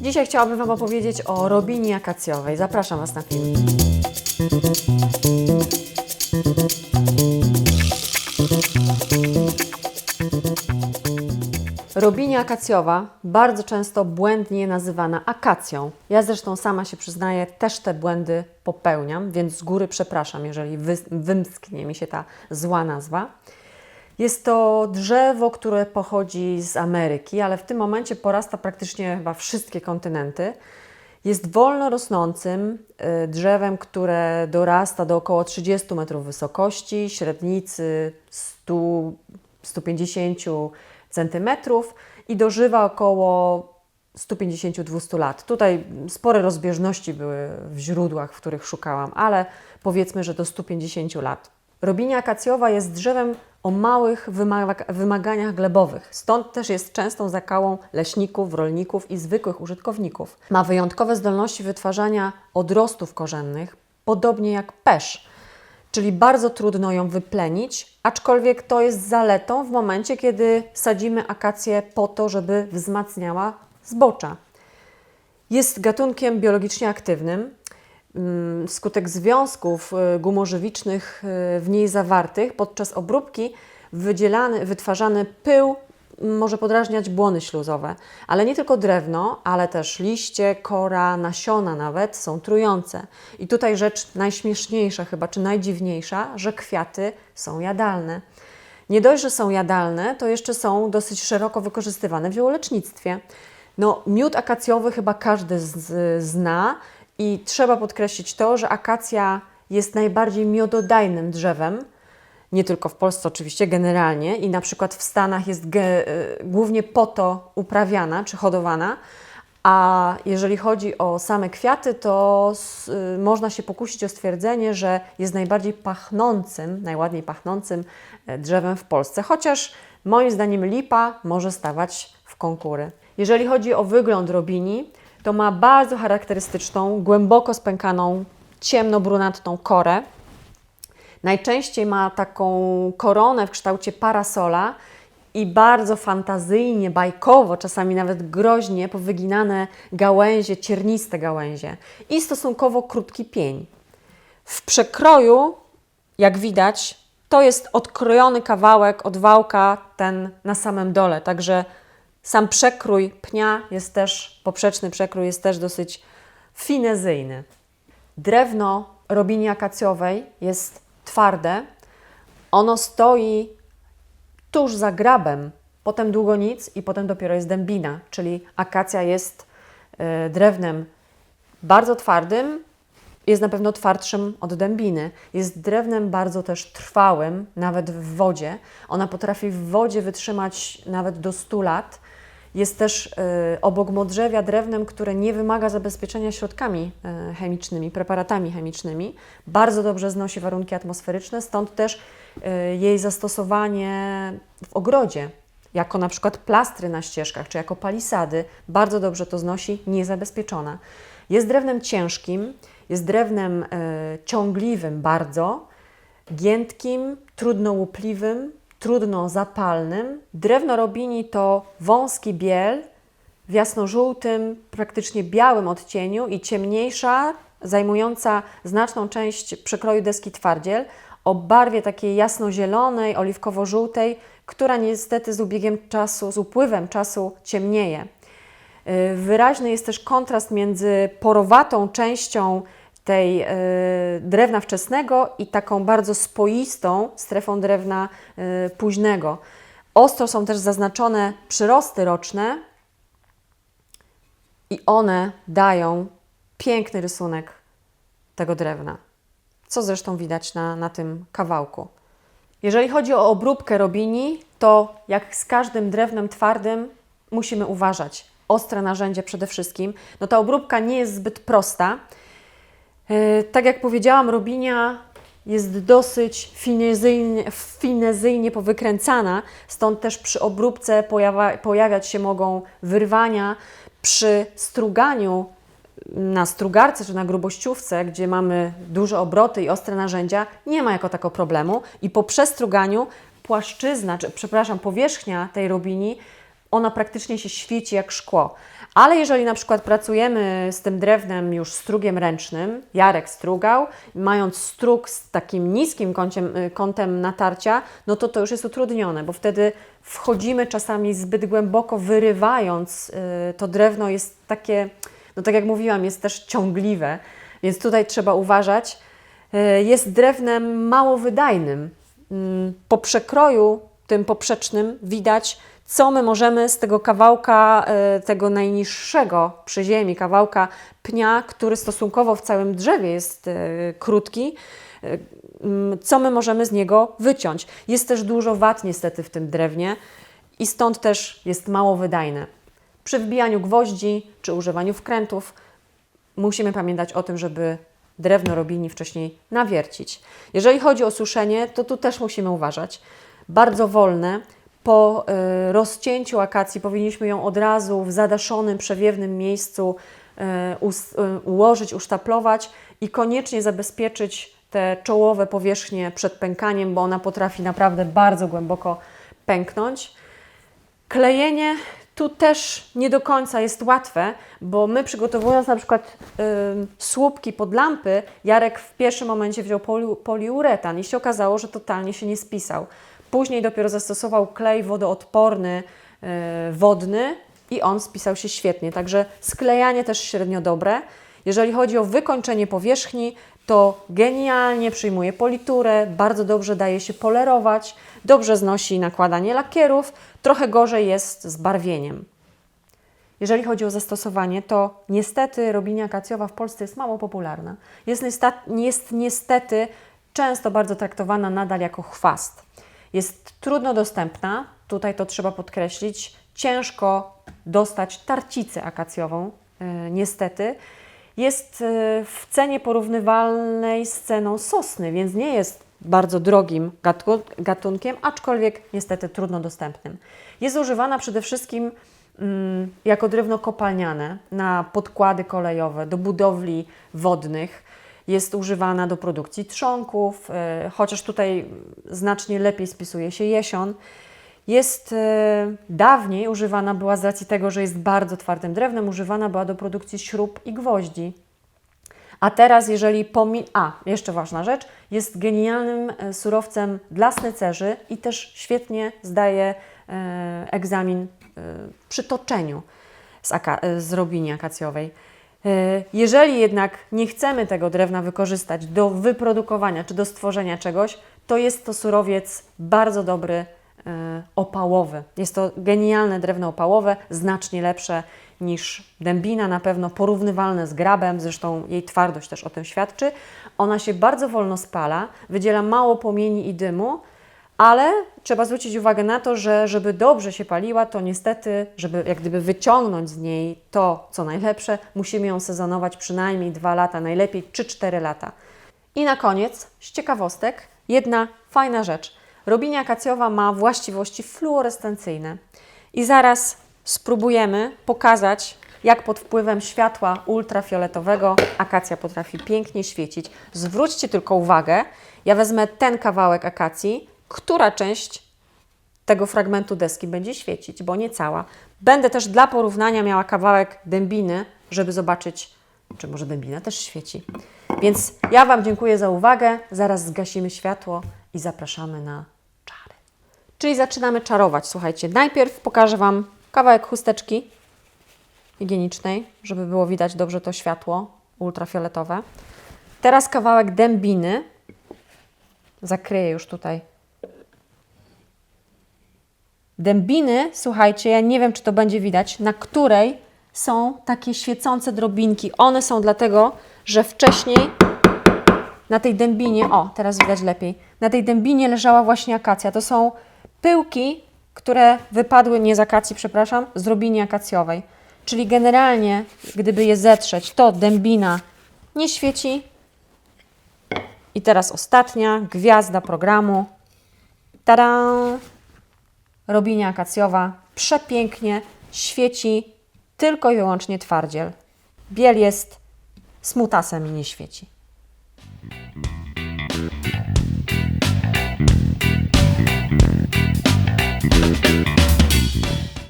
Dzisiaj chciałabym Wam opowiedzieć o robinie akacjowej. Zapraszam Was na film. Robinia akacjowa, bardzo często błędnie nazywana akacją. Ja zresztą sama się przyznaję, też te błędy popełniam, więc z góry przepraszam, jeżeli wy, wymsknie mi się ta zła nazwa. Jest to drzewo, które pochodzi z Ameryki, ale w tym momencie porasta praktycznie chyba wszystkie kontynenty. Jest wolno rosnącym y, drzewem, które dorasta do około 30 metrów wysokości, średnicy 100, 150 centymetrów i dożywa około 150-200 lat. Tutaj spore rozbieżności były w źródłach, w których szukałam, ale powiedzmy, że do 150 lat. Robinia akacjowa jest drzewem o małych wymaga- wymaganiach glebowych, stąd też jest częstą zakałą leśników, rolników i zwykłych użytkowników. Ma wyjątkowe zdolności wytwarzania odrostów korzennych, podobnie jak pesz, czyli bardzo trudno ją wyplenić, aczkolwiek to jest zaletą w momencie, kiedy sadzimy akację po to, żeby wzmacniała zbocza. Jest gatunkiem biologicznie aktywnym. Mm, Wskutek związków y, gumożywicznych y, w niej zawartych podczas obróbki wydzielany, wytwarzany pył może podrażniać błony śluzowe. Ale nie tylko drewno, ale też liście, kora, nasiona nawet są trujące. I tutaj rzecz najśmieszniejsza chyba, czy najdziwniejsza, że kwiaty są jadalne. Nie dość, że są jadalne, to jeszcze są dosyć szeroko wykorzystywane w ziołolecznictwie. No, miód akacjowy chyba każdy z, zna i trzeba podkreślić to, że akacja jest najbardziej miododajnym drzewem, nie tylko w Polsce oczywiście, generalnie. I na przykład w Stanach jest y, głównie po to uprawiana czy hodowana, a jeżeli chodzi o same kwiaty, to y, można się pokusić o stwierdzenie, że jest najbardziej pachnącym, najładniej pachnącym e, drzewem w Polsce, chociaż moim zdaniem lipa może stawać w konkury. Jeżeli chodzi o wygląd robini, to ma bardzo charakterystyczną, głęboko spękaną, ciemno-brunatną korę. Najczęściej ma taką koronę w kształcie parasola i bardzo fantazyjnie, bajkowo, czasami nawet groźnie powyginane gałęzie, cierniste gałęzie i stosunkowo krótki pień. W przekroju, jak widać, to jest odkrojony kawałek od wałka, ten na samym dole, także sam przekrój pnia jest też, poprzeczny przekrój jest też dosyć finezyjny. Drewno robini akacjowej jest twarde. Ono stoi tuż za grabem, potem długo nic i potem dopiero jest dębina, czyli akacja jest e, drewnem bardzo twardym, jest na pewno twardszym od dębiny. Jest drewnem bardzo też trwałym, nawet w wodzie. Ona potrafi w wodzie wytrzymać nawet do 100 lat. Jest też y, obok modrzewia drewnem, które nie wymaga zabezpieczenia środkami y, chemicznymi, preparatami chemicznymi. Bardzo dobrze znosi warunki atmosferyczne, stąd też y, jej zastosowanie w ogrodzie, jako na przykład plastry na ścieżkach, czy jako palisady, bardzo dobrze to znosi, niezabezpieczona. Jest drewnem ciężkim, jest drewnem ciągliwym bardzo, giętkim, trudno łupliwym, trudno zapalnym. Drewno robini to wąski biel w jasnożółtym, praktycznie białym odcieniu i ciemniejsza, zajmująca znaczną część przekroju deski twardziel o barwie takiej jasnozielonej, oliwkowo-żółtej, która niestety z ubiegiem czasu, z upływem czasu ciemnieje. Y, Wyraźny jest też kontrast między porowatą częścią tej y, drewna wczesnego i taką bardzo spoistą strefą drewna y, późnego. Ostro są też zaznaczone przyrosty roczne i one dają piękny rysunek tego drewna, co zresztą widać na, na tym kawałku. Jeżeli chodzi o obróbkę robini, to jak z każdym drewnem twardym musimy uważać. Ostre narzędzie przede wszystkim. No ta obróbka nie jest zbyt prosta. Yy, Tak jak powiedziałam, robinia jest dosyć finezyjnie, finezyjnie powykręcana, stąd też przy obróbce pojawia, pojawiać się mogą wyrwania. Przy struganiu na strugarce czy na grubościówce, gdzie mamy duże obroty i ostre narzędzia, nie ma jako tako problemu i po przestruganiu płaszczyzna, czy przepraszam, powierzchnia tej robini ona praktycznie się świeci jak szkło. Ale jeżeli na przykład pracujemy z tym drewnem już strugiem ręcznym, Jarek strugał, mając strug z takim niskim kąciem, y, kątem natarcia, no to to już jest utrudnione, bo wtedy wchodzimy czasami zbyt głęboko, wyrywając y, to drewno jest takie, no tak jak mówiłam, jest też ciągliwe, więc tutaj trzeba uważać. Y, Jest drewnem mało wydajnym. Mm, Po przekroju tym poprzecznym widać, co my możemy z tego kawałka, e, tego najniższego przy ziemi, kawałka pnia, który stosunkowo w całym drzewie jest e, krótki, e, co my możemy z niego wyciąć. Jest też dużo wat niestety w tym drewnie i stąd też jest mało wydajne. Przy wbijaniu gwoździ czy używaniu wkrętów musimy pamiętać o tym, żeby drewno robini wcześniej nawiercić. Jeżeli chodzi o suszenie, to tu też musimy uważać. Bardzo wolne. Po y, rozcięciu akacji powinniśmy ją od razu w zadaszonym, przewiewnym miejscu y, y, ułożyć, usztaplować i koniecznie zabezpieczyć te czołowe powierzchnie przed pękaniem, bo ona potrafi naprawdę bardzo głęboko pęknąć. Klejenie tu też nie do końca jest łatwe, bo my przygotowując na przykład ym, słupki pod lampy, Jarek w pierwszym momencie wziął poli, poliuretan i się okazało, że totalnie się nie spisał. Później dopiero zastosował klej wodoodporny, yy, wodny i on spisał się świetnie. Także sklejanie też średnio dobre. Jeżeli chodzi o wykończenie powierzchni, to genialnie przyjmuje politurę, bardzo dobrze daje się polerować, dobrze znosi nakładanie lakierów, trochę gorzej jest z barwieniem. Jeżeli chodzi o zastosowanie, to niestety robinia akacjowa w Polsce jest mało popularna. Jest, niestety, jest niestety często bardzo traktowana nadal jako chwast. Jest trudno dostępna, tutaj to trzeba podkreślić. Ciężko dostać tarcicę akacjową, yy, niestety. Jest yy, w cenie porównywalnej z ceną sosny, więc nie jest bardzo drogim gatu- gatunkiem, aczkolwiek niestety trudno dostępnym. Jest używana przede wszystkim mm, jako drewno kopalniane na podkłady kolejowe, do budowli wodnych. Jest używana do produkcji trzonków, y, chociaż tutaj znacznie lepiej spisuje się jesion. Jest y, dawniej używana była z racji tego, że jest bardzo twardym drewnem, używana była do produkcji śrub i gwoździ. A teraz, jeżeli pomi... A, jeszcze ważna rzecz, jest genialnym e, surowcem dla snycerzy i też świetnie zdaje e, egzamin e, przy toczeniu z, aka- e, z robini akacjowej. E, Jeżeli jednak nie chcemy tego drewna wykorzystać do wyprodukowania czy do stworzenia czegoś, to jest to surowiec bardzo dobry e, opałowy. Jest to genialne drewno opałowe, znacznie lepsze niż dębina, na pewno porównywalne z grabem, zresztą jej twardość też o tym świadczy. Ona się bardzo wolno spala, wydziela mało płomieni i dymu, ale trzeba zwrócić uwagę na to, że żeby dobrze się paliła, to niestety, żeby jak gdyby wyciągnąć z niej to, co najlepsze, musimy ją sezonować przynajmniej 2 lata, najlepiej 3-4 lata. I na koniec, z ciekawostek, jedna fajna rzecz. Robinia akacjowa ma właściwości fluorescencyjne. I zaraz spróbujemy pokazać, jak pod wpływem światła ultrafioletowego akacja potrafi pięknie świecić. Zwróćcie tylko uwagę, ja wezmę ten kawałek akacji, która część tego fragmentu deski będzie świecić, bo nie cała. Będę też dla porównania miała kawałek dębiny, żeby zobaczyć, czy może dębina też świeci. Więc ja Wam dziękuję za uwagę. Zaraz zgasimy światło i zapraszamy na czary. Czyli zaczynamy czarować. Słuchajcie, najpierw pokażę Wam kawałek chusteczki higienicznej, żeby było widać dobrze to światło ultrafioletowe. Teraz kawałek dębiny. Zakryję już tutaj dębiny, słuchajcie, ja nie wiem, czy to będzie widać, na której są takie świecące drobinki. One są dlatego, że wcześniej na tej dębinie, o, teraz widać lepiej, na tej dębinie leżała właśnie akacja. To są pyłki, które wypadły, nie z akacji, przepraszam, z robini akacjowej. Czyli generalnie, gdyby je zetrzeć, to dębina nie świeci. I teraz ostatnia gwiazda programu. Tada! Robinia akacjowa przepięknie świeci tylko i wyłącznie twardziel. Biel jest smutasem i nie świeci.